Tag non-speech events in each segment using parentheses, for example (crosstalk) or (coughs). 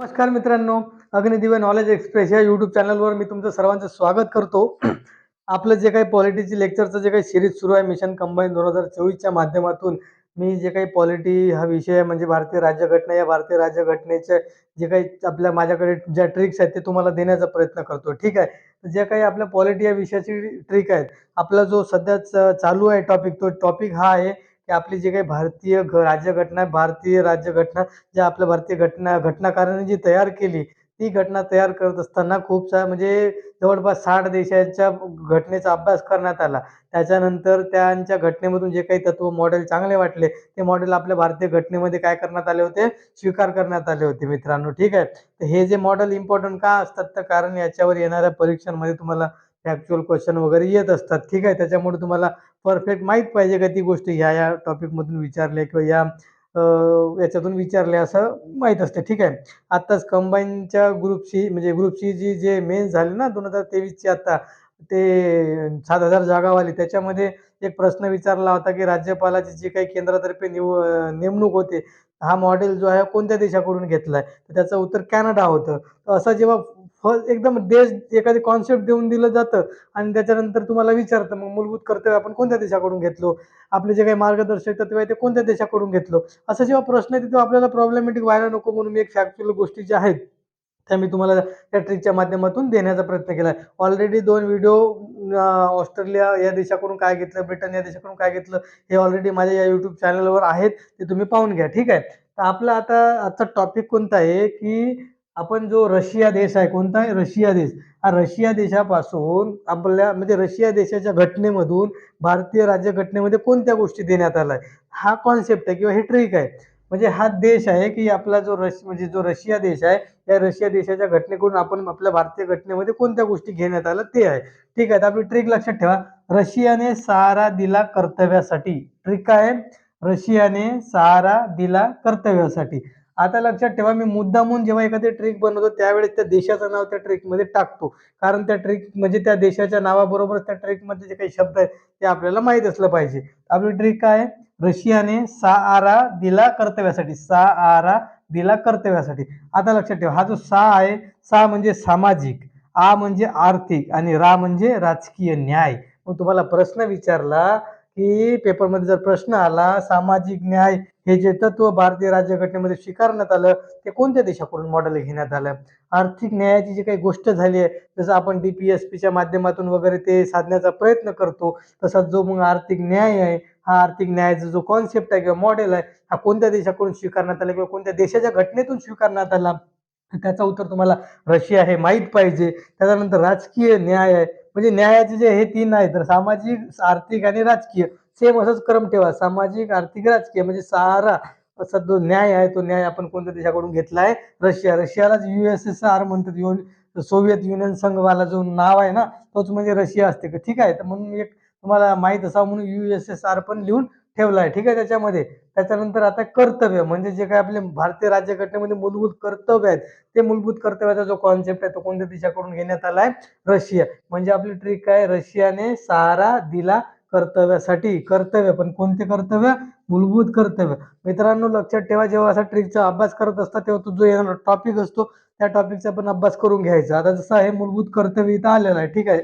नमस्कार मित्रांनो Agnidivya knowledge express या यूट्यूब चॅनलवर मी तुमचं सर्वांचं स्वागत करतो. आपलं जे काही पॉलिटीची लेक्चरचं जे काही सिरीज सुरू आहे मिशन कंबाईन दोन हजार चोवीसच्या माध्यमातून मी जे काही पॉलिटी हा विषय आहे म्हणजे भारतीय राज्यघटना या भारतीय राज्यघटनेचे जे काही आपल्या माझ्याकडे ज्या ट्रिक्स आहेत ते तुम्हाला देण्याचा प्रयत्न करतो. ठीक आहे? जे काही आपल्या पॉलिटी या विषयाची ट्रिक आहेत आपला जो सध्या च- चालू आहे टॉपिक तो टॉपिक हा आहे की आपली जी काही भारतीय घ राज्यघटना आहे भारतीय राज्यघटना ज्या आपल्या भारतीय घटना घटनाकारांनी जी तयार केली ती घटना तयार करत असताना खूप सा म्हणजे जवळपास साठ देशांच्या घटनेचा अभ्यास करण्यात आला. त्याच्यानंतर त्यांच्या घटनेमधून जे काही तत्व मॉडेल चांगले वाटले ते मॉडेल आपल्या भारतीय घटनेमध्ये काय करण्यात आले होते? स्वीकार करण्यात आले होते मित्रांनो ठीक आहे? तर हे जे मॉडेल इम्पॉर्टंट का असतात तर कारण याच्यावर येणाऱ्या परीक्षांमध्ये तुम्हाला फॅक्च्युअल क्वेश्चन वगैरे येत असतात. ठीक आहे त्याच्यामुळे तुम्हाला परफेक्ट माहीत पाहिजे का ती गोष्ट? ह्या या टॉपिकमधून विचारले किंवा या याच्यातून विचारले असं माहीत असते. ठीक आहे. आत्ताच कंबाईनच्या ग्रुपची म्हणजे ग्रुपची जी जे मेन झाली ना दोन हजार तेवीसची आत्ता ते सात हजार जागावाली त्याच्यामध्ये एक प्रश्न विचारला होता की राज्यपालाची जी काही केंद्रातर्फे निव नेमणूक होते हा मॉडेल जो आहे कोणत्या देशाकडून घेतला आहे तर त्याचं उत्तर कॅनडा होतं. असं जेव्हा हो, एकदम देश एखादी कॉन्सेप्ट देऊन दिलं जातं आणि त्याच्यानंतर तुम्हाला विचारतं मग मूलभूत कर्तव्य आपण कोणत्या देशाकडून घेतलो? आपले जे काही मार्गदर्शक तत्व आहे ते कोणत्या देशाकडून घेतलो? असा जेव्हा प्रश्न आहे तेव्हा आपल्याला प्रॉब्लेमॅटिक व्हायला नको म्हणून मी एक फॅक्च्युअल गोष्टी ज्या आहेत त्या मी तुम्हाला त्या ट्रिकच्या माध्यमातून देण्याचा प्रयत्न केला आहे. ऑलरेडी दोन व्हिडिओ ऑस्ट्रेलिया या देशाकडून काय घेतलं ब्रिटन या देशाकडून काय घेतलं हे ऑलरेडी माझ्या या यूट्यूब चॅनलवर आहेत ते तुम्ही पाहून घ्या ठीक आहे? तर आपला आता आजचा टॉपिक कोणता आहे की आपण जो रशिया देश आहे कोणता आहे रशिया देश हा रशिया देशापासून आपल्या म्हणजे रशिया देशाच्या घटनेमधून भारतीय राज्यघटनेमध्ये कोणत्या गोष्टी देण्यात आल्या? आहे हा कॉन्सेप्ट आहे किंवा हे ट्रिक आहे. म्हणजे हा देश आहे की आपला जो रश म्हणजे जो रशिया देश आहे या रशिया देशाच्या घटनेकडून आपण आपल्या भारतीय घटनेमध्ये कोणत्या गोष्टी घेण्यात आल्या ते आहे. ठीक आहे तर आपली ट्रिक लक्षात ठेवा. रशियाने सहारा दिला कर्तव्यासाठी. ट्रिक काय आहे? रशियाने सहारा दिला कर्तव्यासाठी. आता लक्षात ठेवा मी मुद्दामून जेव्हा एखादी ट्रिक बनवतो त्यावेळेस त्या देशाचं नाव त्या ट्रिकमध्ये टाकतो. कारण त्या ट्रिक म्हणजे त्या देशाच्या नावाबरोबर त्या ट्रिकमध्ये जे काही शब्द आहेत ते आपल्याला माहीत असलं पाहिजे. आपली ट्रिक काय आहे? रशियाने सहारा दिला कर्तव्यासाठी सहारा दिला कर्तव्यासाठी. आता लक्षात ठेवा हा जो सा आहे सा म्हणजे सामाजिक आ म्हणजे आर्थिक आणि रा म्हणजे राजकीय न्याय. मग तुम्हाला प्रश्न विचारला की पेपरमध्ये जर प्रश्न आला सामाजिक न्याय हे जे तत्व भारतीय राज्यघटनेमध्ये स्वीकारण्यात आलं ते कोणत्या देशाकडून मॉडेल घेण्यात आलं? आर्थिक न्यायाची जी काही गोष्ट झाली आहे जसं आपण डी पी एस पीच्या माध्यमातून वगैरे ते साधण्याचा प्रयत्न करतो तसाच जो मग आर्थिक न्याय आहे हा आर्थिक न्यायाचा जो कॉन्सेप्ट आहे किंवा मॉडेल आहे हा कोणत्या देशाकडून स्वीकारण्यात आला किंवा कोणत्या देशाच्या घटनेतून स्वीकारण्यात आला? त्याचं उत्तर तुम्हाला रशिया हे माहीत पाहिजे. त्याच्यानंतर राजकीय न्याय आहे. म्हणजे न्यायाचे जे हे तीन आहेत तर सामाजिक आर्थिक आणि राजकीय. सेम असंच क्रम ठेवा. सामाजिक आर्थिक राजकीय म्हणजे सहारा असा जो न्याय आहे तो न्याय आपण कोणत्या देशाकडून घेतला आहे रशिया. रशियालाच युएसएसआर आर म्हणतात. युन सोव्हिएत युनियन संघवाला जो नाव आहे ना तोच म्हणजे रशिया असते. का ठीक आहे. तर म्हणून एक तुम्हाला माहीत असावं म्हणून युएसएसआर आर पण लिहून ठेवला आहे. ठीक आहे त्याच्यामध्ये. त्याच्यानंतर आता कर्तव्य म्हणजे जे काय आपले भारतीय राज्यघटनेमध्ये मूलभूत कर्तव्य आहेत ते मूलभूत कर्तव्याचा जो कॉन्सेप्ट आहे तो कोणत्या देशाकडून घेण्यात आला आहे रशिया. म्हणजे आपली ट्रिक आहे रशियाने सहारा दिला कर्तव्यासाठी कर्तव्य पण कोणते कर्तव्य? मूलभूत कर्तव्य. मित्रांनो लक्षात ठेवा जेव्हा असा ट्रिकचा अभ्यास करत असता तेव्हा तो जो येणारा टॉपिक असतो त्या टॉपिकचा पण अभ्यास करून घ्यायचा. आता जसं हे मूलभूत कर्तव्य इथं आलेलं आहे ठीक आहे?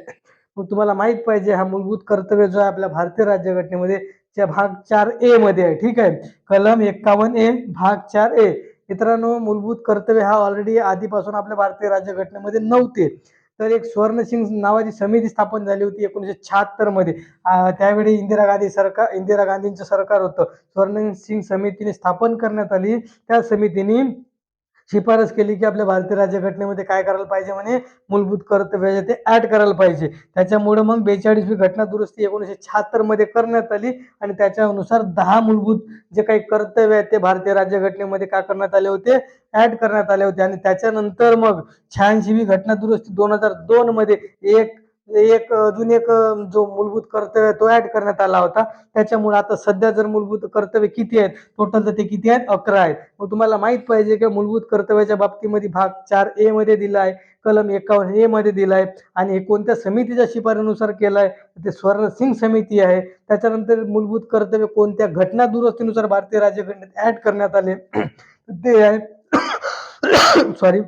मग तुम्हाला माहीत पाहिजे हा मूलभूत कर्तव्य जो आहे आपल्या भारतीय राज्यघटनेमध्ये च्या भाग चार ए मध्ये आहे ठीक आहे? कलम एक्कावन्न ए भाग चार ए. मित्रांनो मूलभूत कर्तव्य हा ऑलरेडी आधीपासून आपल्या भारतीय राज्यघटनेमध्ये नव्हते. तर एक स्वर्णसिंग नावाची समिती स्थापन झाली होती एकोणीसशे शहात्तरमध्ये. त्यावेळी इंदिरा गांधी सरकार इंदिरा गांधींचं सरकार होतं. स्वर्णसिंग समितीने स्थापन करण्यात आली. त्या समितीने शिफारस केली की आपल्या भारतीय राज्यघटनेमध्ये काय करायला पाहिजे म्हणे? मूलभूत कर्तव्य आहे ते ऍड करायला पाहिजे. त्याच्यामुळे मग बेचाळीसवी घटना दुरुस्ती एकोणीसशे शहात्तरमध्ये करण्यात आली आणि त्याच्यानुसार दहा मूलभूत जे काही कर्तव्य आहेत ते भारतीय राज्यघटनेमध्ये काय करण्यात आले होते? ऍड करण्यात आले होते. आणि त्याच्यानंतर मग शहाऐंशीवी घटना दुरुस्ती दोन हजार दोनमध्ये एक एक अजून एक जो मूलभूत कर्तव्य तो ऍड करण्यात आला होता. त्याच्यामुळे आता सध्या जर मूलभूत कर्तव्य किती आहेत टोटल तर ते किती आहेत? अकरा आहेत. मग तुम्हाला माहीत पाहिजे की मूलभूत कर्तव्याच्या बाबतीमध्ये भाग चार ए मध्ये दिला आहे कलम एकावन्न ए मध्ये दिला आहे आणि हे कोणत्या समितीच्या शिफारसीनुसार केलं आहे ते स्वर्णसिंग समिती आहे. त्याच्यानंतर मूलभूत कर्तव्य कोणत्या घटना दुरुस्तीनुसार भारतीय राज्यघटनेत ऍड करण्यात आले? (clears throat) ते आहे. (coughs) सॉरी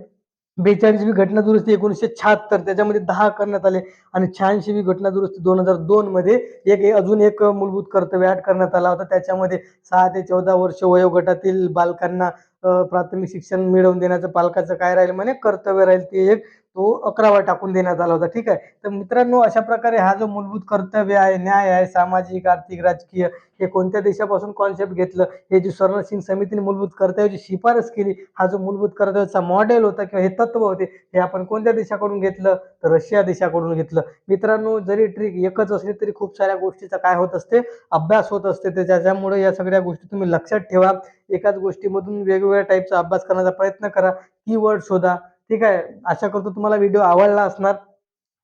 बेचाळीसवी घटना दुरुस्ती एकोणीसशे शहात्तर त्याच्यामध्ये दहा करण्यात आले आणि शहाऐंशीवी घटना दुरुस्ती दोन हजार दोन मध्ये एक अजून एक मूलभूत कर्तव्य ऍड करण्यात आला होता. त्याच्यामध्ये सहा ते चौदा वर्ष वयोगटातील बालकांना प्राथमिक शिक्षण मिळवून देण्याचं पालकाचं काय राहील म्हणे? कर्तव्य राहील ते एक. तो अकरावा टाकून देण्यात आला होता. ठीक आहे? तर मित्रांनो अशा प्रकारे हा जो मूलभूत कर्तव्य आहे न्याय आहे सामाजिक आर्थिक राजकीय हे कोणत्या देशापासून कॉन्सेप्ट घेतलं? हे जी स्वर्णसिंग समितीने मूलभूत कर्तव्याची शिफारस केली हा जो मूलभूत कर्तव्याचा मॉडेल होता किंवा हे तत्व होते हे आपण कोणत्या देशाकडून घेतलं? तर रशिया देशाकडून घेतलं. मित्रांनो जरी ट्रिक एकच असली तरी खूप साऱ्या गोष्टीचा काय होत असते? अभ्यास होत असते. तर त्याच्यामुळे या सगळ्या गोष्टी तुम्ही लक्षात ठेवा. एकाच गोष्टीमधून वेगवेगळ्या टाईपचा अभ्यास करण्याचा प्रयत्न करा. कीवर्ड शोधा. ठीक आहे. आशा करतो तुम्हाला व्हिडिओ आवडला असणार.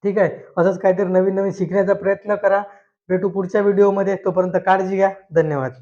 ठीक आहे. असंच काहीतरी नवीन नवीन शिकण्याचा प्रयत्न करा. भेटू पुढच्या व्हिडिओमध्ये तोपर्यंत काळजी घ्या. धन्यवाद.